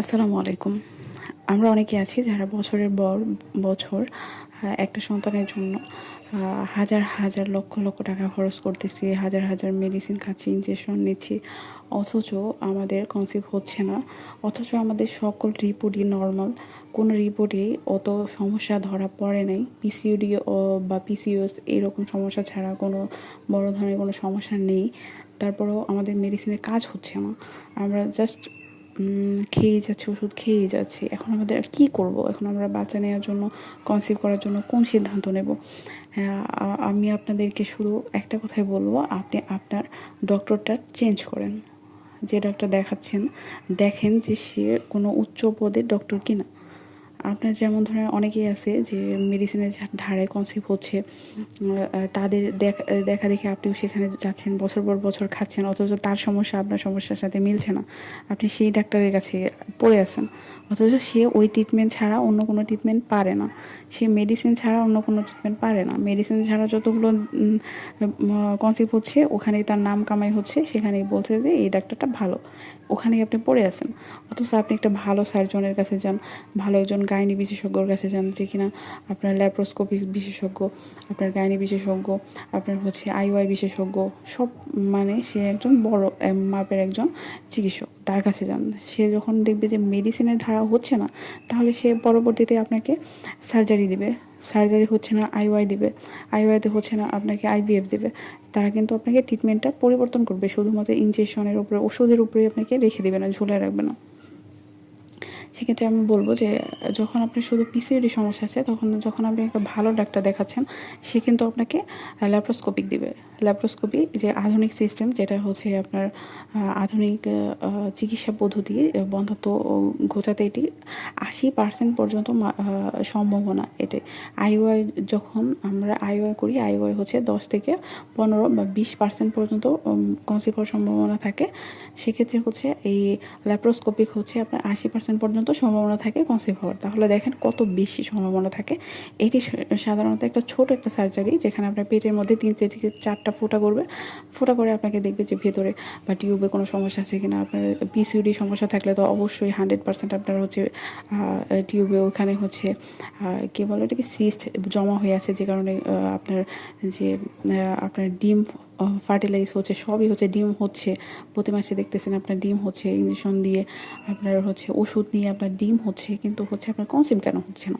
আসসালামু আলাইকুম। আমরা অনেকে আছি যারা বছরের পর বছর একটা সন্তানের জন্য হাজার হাজার লক্ষ লক্ষ টাকা খরচ করতেছি, হাজার হাজার মেডিসিন খাচ্ছি ইনজেকশন নিচ্ছি, অথচ আমাদের কনসিভ হচ্ছে না, অথচ আমাদের সকল রিপোর্টই নর্মাল কোনো রিপোর্টেই অত সমস্যা ধরা পড়ে নাই পিসিওডি বা পিসিওএস এরকম সমস্যা ছাড়া কোনো বড় ধরনের কোনো সমস্যা নেই, তারপরেও আমাদের মেডিসিনের কাজ হচ্ছে না। আমরা জাস্ট খেয়েই যাচ্ছে ওষুধ খেয়েই যাচ্ছে। এখন আমাদের আর কী করব? এখন আমরা বাচ্চা নেওয়ার জন্য কনসিভ করার জন্য কোন সিদ্ধান্ত নেব? হ্যাঁ, আমি আপনাদেরকে শুধু একটা কথাই বলব আপনি আপনার ডক্টরটা চেঞ্জ করেন। যে ডাক্তার দেখাচ্ছেন দেখেন যে সে কোনো উচ্চ পদের ডক্টর কিনা। আপনার যেমন ধরেন অনেকেই আছে যে মেডিসিনের ধারে কনসিভ হচ্ছে তাদের দেখা দেখা দেখে আপনিও সেখানে যাচ্ছেন, বছর পর বছর খাচ্ছেন, অথচ তার সমস্যা আপনার সমস্যার সাথে মিলছে না। আপনি সেই ডাক্তারের কাছে পড়ে আছেন, অথচ সে ওই ট্রিটমেন্ট ছাড়া অন্য কোনো ট্রিটমেন্ট পারে না। সে মেডিসিন ছাড়া অন্য কোনো ট্রিটমেন্ট পারে না। মেডিসিন ছাড়া যতগুলো কনসিভ হচ্ছে, ওখানেই তার নাম কামাই হচ্ছে, সেখানেই বলছে যে এই ডাক্তারটা ভালো। ওখানেই আপনি পড়ে আছেন। অথচ আপনি একটা ভালো সার্জনের কাছে যান, ভালো একজন গাইনি বিশেষজ্ঞর কাছে যে কিনা, আপনার ল্যাপ্রোস্কোপি বিশেষজ্ঞ, আপনার গাইনি বিশেষজ্ঞ, আপনার হচ্ছে আইওয়াই বিশেষজ্ঞ, সব মানে সে একজন বড় মাপের একজন চিকিৎসক তার কাছে যান সে যখন দেখবে যে মেডিসিনের ধারা হচ্ছে না, তাহলে সে পরবর্তীতে আপনাকে সার্জারি দিবে। সার্জারি হচ্ছে না আইওয়াই দিবে। আইওয়াইতে হচ্ছে না আপনাকে আইভিএফ দিবে। তারা কিন্তু আপনাকে ট্রিটমেন্টটা পরিবর্তন করবে। শুধুমাত্র ইনজেকশনের উপরে, ওষুধের উপরে আপনাকে রেখে দেবে না, ঝুলে রাখবে না। সেক্ষেত্রে আমি বলব যে, যখন আপনার শুধু পিসিওডি সমস্যা আছে, তখন যখন আপনি একটা ভালো ডাক্তার দেখাচ্ছেন, সে কিন্তু আপনাকে ল্যাপ্রোস্কোপিক দিবে। ল্যাপ্রোস্কোপি যে আধুনিক সিস্টেম যেটা হচ্ছে আপনার আধুনিক চিকিৎসা পদ্ধতি বন্ধাত্ব ঘোচাতে এটি আশি পার্সেন্ট পর্যন্ত সম্ভাবনা এটি আইওয়াই যখন আমরা আইওয়াই করি আইওয়াই হচ্ছে দশ থেকে পনেরো বা বিশ পার্সেন্ট পর্যন্ত কনসিভ হওয়ার সম্ভাবনা থাকে। সেক্ষেত্রে হচ্ছে এই ল্যাপ্রোস্কোপিক হচ্ছে আপনার আশি পার্সেন্ট পর্যন্ত সম্ভাবনা থাকে কনসিভ হওয়ার। তাহলে দেখেন কত বেশি সম্ভাবনা থাকে। এটি সাধারণত একটা ছোট একটা সার্জারি যেখানে আপনার পেটের মধ্যে তিনটে থেকে চারটা ফোঁটা করবে। ফোঁটা করে আপনাকে দেখবে যে ভেতরে বা টিউবে কোনো সমস্যা আছে কিনা, আপনার পিসিউডি সমস্যা থাকলে তো অবশ্যই হান্ড্রেড পার্সেন্ট আপনার হচ্ছে টিউবে ওখানে হচ্ছে কী বলে এটাকে সিস্ট জমা হয়ে আছে যে কারণে আপনার যে আপনার ডিম ফার্টিলাইজ হচ্ছে, সবই হচ্ছে ডিম হচ্ছে। প্রতি মাসে দেখতেছেন আপনার ডিম হচ্ছে ইঞ্জেকশন দিয়ে আপনার হচ্ছে ওষুধ নিয়ে আপনার ডিম হচ্ছে, কিন্তু হচ্ছে আপনার কনসেপ্ট কেন হচ্ছে না?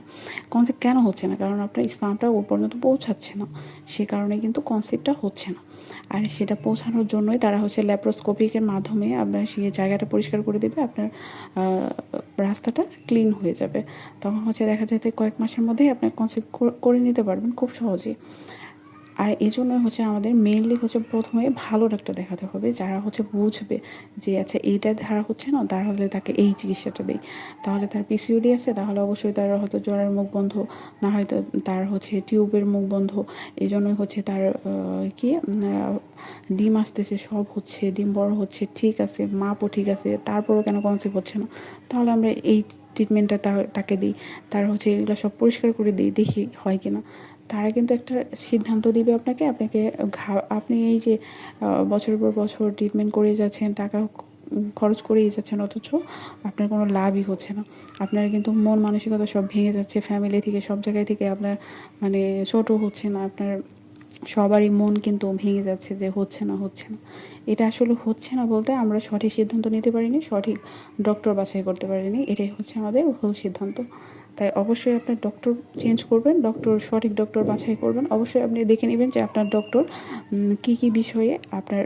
কনসেপ্ট কেন হচ্ছে না? কারণ আপনার স্পামটা ও পর্যন্ত পৌঁছাচ্ছে না। সে কারণে কিন্তু কনসেপ্টটা হচ্ছে না। আর সেটা পৌঁছানোর জন্যই তারা হচ্ছে ল্যাপ্রোস্কোপিকের মাধ্যমে আপনার সেই জায়গাটা পরিষ্কার করে দেবে, আপনার রাস্তাটা ক্লিন হয়ে যাবে। তখন হচ্ছে দেখা যাচ্ছে কয়েক মাসের মধ্যেই আপনার কনসেপ্ট করে নিতে পারবেন খুব সহজেই। আর এই জন্য হচ্ছে আমাদের মেইনলি হচ্ছে প্রথমে ভালো ডাক্তার দেখাতে হবে। যারা হচ্ছে বুঝবে যে আচ্ছা এইটা ধারা হচ্ছে না, তাহলে তাকে এই চিকিৎসাটা দেই। তাহলে তার পিসিওডি আছে, তাহলে অবশ্যই তার হয়তো জ্বরের মুখ বন্ধ, না হয়তো তার হচ্ছে টিউবের মুখ বন্ধ। এই জন্যই হচ্ছে তার কি ডিম আসতেছে, সব হচ্ছে, ডিম বড় হচ্ছে, ঠিক আছে, মাপও ঠিক আছে, তারপরও কেন কনসেপ্ট হচ্ছে না? তাহলে আমরা এই ট্রিটমেন্টটা তাকে দিই। তার হচ্ছে এগুলো সব পরিষ্কার করে দিই, দেখি হয় কিনা। তারা কিন্তু একটা সিদ্ধান্ত দিবে আপনাকে। আপনাকে ঘা- আপনি এই যে বছরের পর বছর ট্রিটমেন্ট করে যাচ্ছেন, টাকা খরচ করেই যাচ্ছেন, অথচ আপনার কোনো লাভই হচ্ছে না। আপনার কিন্তু মন মানসিকতা সব ভেঙে যাচ্ছে ফ্যামিলি থেকে, সব জায়গায় থেকে আপনার মানে ছোটো হচ্ছে না, আপনার সবারই মন কিন্তু ভেঙে যাচ্ছে যে হচ্ছে না হচ্ছে না। এটা আসলে হচ্ছে না বলতে আমরা সঠিক সিদ্ধান্ত নিতে পারিনি, সঠিক ডক্টর বাছাই করতে পারিনি, এটাই হচ্ছে আমাদের ভুল সিদ্ধান্ত। তাই অবশ্যই আপনার ডক্টর চেঞ্জ করবেন, ডক্টর, সঠিক ডক্টর বাছাই করবেন। অবশ্যই আপনি দেখে নেবেন যে আপনার ডক্টর কী কী বিষয়ে আপনার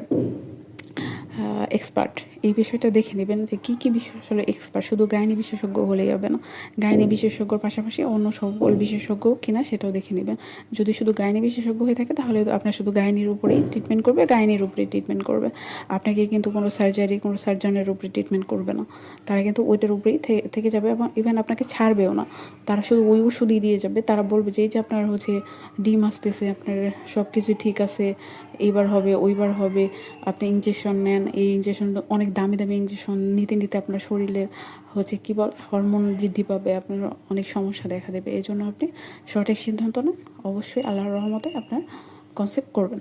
এক্সপার্ট এই বিষয়টা দেখে নেবেন যে কী কী বিষয় আসলে এক্সপার্ট শুধু গাইনি বিশেষজ্ঞ হলেই হবে না। গাইনি বিশেষজ্ঞর পাশাপাশি অন্য সকল বিশেষজ্ঞ কিনা সেটাও দেখে নেবেন। যদি শুধু গাইনি বিশেষজ্ঞ হয়ে থাকে, তাহলে আপনার শুধু গাইনির উপরেই ট্রিটমেন্ট করবে, গাইনির উপরেই ট্রিটমেন্ট করবে। আপনাকে কিন্তু কোনো সার্জারি কোনো সার্জনের উপরে ট্রিটমেন্ট করবে না। তারা কিন্তু ওইটার উপরেই থেকে যাবে এবং ইভেন আপনাকে ছাড়বেও না। তারা শুধু ওই ওষুধই দিয়ে যাবে। তারা বলবে যে এই যে আপনার হচ্ছে ডিম আসতেছে, আপনার সব কিছুই ঠিক আছে, এইবার হবে, ওইবার হবে, আপনি ইঞ্জেকশন নেন, এই ইঞ্জেকশন অনেক দামি দামি ইঞ্জেকশন নিতে নিতে আপনার শরীরের হচ্ছে কী বল হরমোন বৃদ্ধি পাবে, আপনার অনেক সমস্যা দেখা দেবে। এই জন্য আপনি সঠিক সিদ্ধান্ত নেন। অবশ্যই আল্লাহর রহমতে আপনার কনসেপ্ট করবেন।